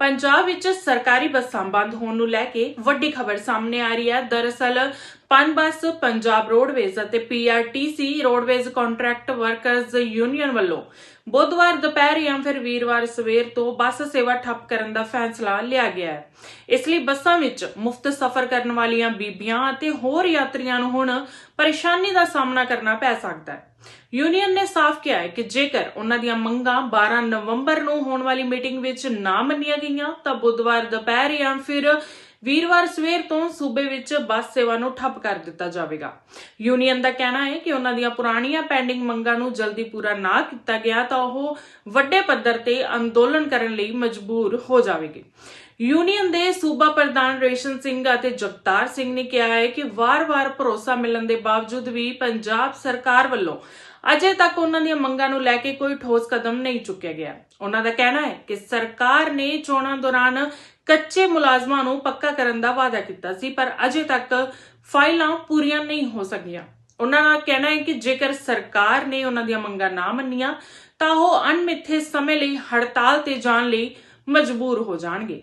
ਪੰਜਾਬ ਵਿੱਚ ਸਰਕਾਰੀ ਬੱਸਾਂ ਬੰਦ ਹੋਣ ਨੂੰ ਲੈ ਕੇ ਵੱਡੀ ਖਬਰ ਸਾਹਮਣੇ ਆ ਰਹੀ ਹੈ। ਦਰਅਸਲ ਪਨਬੱਸ ਪੰਜਾਬ ਰੋਡਵੇਜ਼ ਅਤੇ PRTC roadways contract workers union ਵੱਲੋਂ ਬੁੱਧਵਾਰ ਦੁਪਹਿਰ ਜਾਂ ਫਿਰ ਵੀਰਵਾਰ ਸਵੇਰ ਤੋਂ ਬੱਸ ਸੇਵਾ ਠੱਪ ਕਰਨ ਦਾ ਫੈਸਲਾ ਲਿਆ ਗਿਆ ਹੈ। ਇਸ ਲਈ ਬੱਸਾਂ ਵਿੱਚ ਮੁਫਤ ਸਫ਼ਰ ਕਰਨ ਵਾਲੀਆਂ ਬੀਬੀਆਂ ਅਤੇ ਹੋਰ ਯਾਤਰੀਆਂ ਨੂੰ ਹੁਣ ਪਰੇਸ਼ਾਨੀ ਦਾ ਸਾਹਮਣਾ ਕਰਨਾ ਪੈ ਸਕਦਾ ਹੈ। ਯੂਨੀਅਨ ਨੇ ਸਾਫ਼ ਕਿਹਾ ਹੈ ਕਿ ਜੇਕਰ ਉਹਨਾਂ ਦੀਆਂ ਮੰਗਾਂ 12 ਨਵੰਬਰ ਨੂੰ ਹੋਣ ਵਾਲੀ ਮੀਟਿੰਗ ਵਿੱਚ ਨਾ ਮੰਨੀਆਂ ਗਈਆਂ, ਤਾਂ ਬੁੱਧਵਾਰ ਦੁਪਹਿਰ ਜਾਂ ਫਿਰ ਵੀਰਵਾਰ ਸਵੇਰ ਤੋਂ ਸੂਬੇ ਵਿੱਚ ਬੱਸ ਸੇਵਾ ਨੂੰ ਠੱਪ ਕਰ ਦਿੱਤਾ ਜਾਵੇਗਾ। ਯੂਨੀਅਨ ਦਾ ਕਹਿਣਾ ਹੈ ਕਿ ਉਹਨਾਂ ਦੀਆਂ ਪੁਰਾਣੀਆਂ ਪੈਂਡਿੰਗ ਮੰਗਾਂ ਨੂੰ ਜਲਦੀ ਪੂਰਾ ਨਾ ਕੀਤਾ ਗਿਆ ਤਾਂ ਉਹ ਵੱਡੇ ਪੱਧਰ ਤੇ ਅੰਦੋਲਨ ਕਰਨ ਲਈ ਮਜਬੂਰ ਹੋ ਜਾਵੇਗੀ। ਯੂਨੀਅਨ ਦੇ ਸੂਬਾ ਪ੍ਰਧਾਨ ਰੇਸ਼ਨ ਸਿੰਘ ਅਤੇ ਜਗਤਾਰ ਸਿੰਘ ਨੇ ਕਿਹਾ ਹੈ ਕਿ ਵਾਰ-ਵਾਰ ਭਰੋਸਾ ਮਿਲਣ ਦੇ ਬਾਵਜੂਦ ਵੀ ਪੰਜਾਬ ਸਰਕਾਰ ਵੱਲੋਂ ਅਜੇ ਤੱਕ ਉਹਨਾਂ ਦੀਆਂ ਮੰਗਾਂ ਨੂੰ ਲੈ ਕੇ ਕੋਈ ਠੋਸ ਕਦਮ ਨਹੀਂ ਚੁੱਕਿਆ ਗਿਆ। ਉਹਨਾਂ ਦਾ ਕਹਿਣਾ ਹੈ ਕਿ ਸਰਕਾਰ ਨੇ ਚੋਣਾਂ ਦੌਰਾਨ ਕੱਚੇ ਮੁਲਾਜ਼ਮਾਂ ਨੂੰ ਪੱਕਾ ਕਰਨ ਦਾ ਵਾਅਦਾ ਕੀਤਾ ਸੀ, ਪਰ ਅਜੇ ਤੱਕ ਫਾਈਲਾਂ ਪੂਰੀਆਂ ਨਹੀਂ ਹੋ ਸਕੀਆਂ। ਉਹਨਾਂ ਦਾ ਕਹਿਣਾ ਹੈ ਕਿ ਜੇਕਰ ਸਰਕਾਰ ਨੇ ਉਹਨਾਂ ਦੀਆਂ ਮੰਗਾਂ ਨਾ ਮੰਨੀਆਂ, ਤਾਂ ਉਹ ਅਣਮਿੱਥੇ ਸਮੇਂ ਲਈ ਹੜਤਾਲ ਤੇ ਜਾਣ ਲਈ ਮਜਬੂਰ ਹੋ ਜਾਣਗੇ।